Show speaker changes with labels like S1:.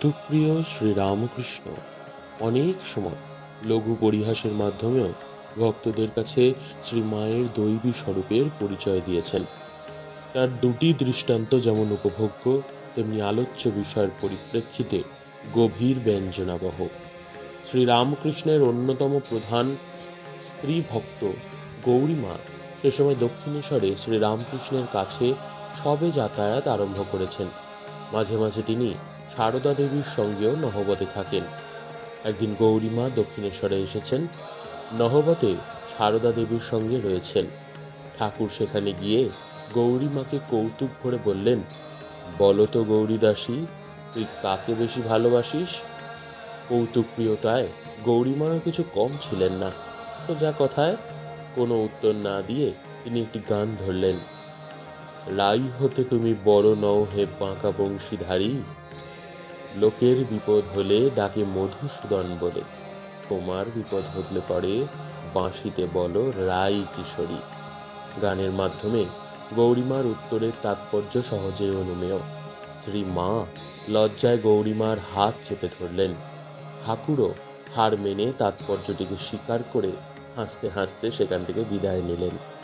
S1: কৌতুকপ্রিয় শ্রীরামকৃষ্ণ, অনেক সময় লঘু পরিহাসের মাধ্যমেও ভক্তদের কাছে শ্রী মায়ের দৈবী স্বরূপের পরিচয় দিয়েছেন। তার দুটি দৃষ্টান্ত যেমন উপভোগ্য, তেমনি আলোচ্য বিষয়ের পরিপ্রেক্ষিতে গভীর ব্যঞ্জনাবহ। শ্রীরামকৃষ্ণের অন্যতম প্রধান স্ত্রী ভক্ত গৌরীমা সে সময় দক্ষিণেশ্বরে শ্রীরামকৃষ্ণের কাছে সবে যাতায়াত আরম্ভ করেছেন। মাঝে মাঝে তিনি সারদা দেবীর সঙ্গেও নহবতে থাকেন। একদিন গৌরীমা দক্ষিণেশ্বরে এসেছেন। নহবতে সারদা দেবীর সঙ্গে রয়েছেন। ঠাকুর সেখানে গিয়ে গৌরীমাকে কৌতুক করে বললেন, বলো তো গৌরীদাসী, তুই কাকে বেশি ভালোবাসিস? কৌতুক প্রিয়তায় গৌরীমাও কিছু কম ছিলেন না। সোজা কথায় কোনো উত্তর না দিয়ে তিনি একটি গান ধরলেন রাই হতে তুমি বড় নও হে বাঁকা বংশীধারী লোকের বিপদ হলে ডাকে মধুসূদন বলে। তোমার বিপদ হলে পরে বাঁশিতে বলো, রাই কিশোরী। গানের মাধ্যমে গৌরীমার উত্তরের তাৎপর্য সহজেই অনুমেয়। শ্রী মা লজ্জায় গৌরীমার হাত চেপে ধরলেন। ঠাকুরও হার মেনে তাৎপর্যটিকে স্বীকার করে হাসতে হাসতে সেখান থেকে বিদায় নিলেন।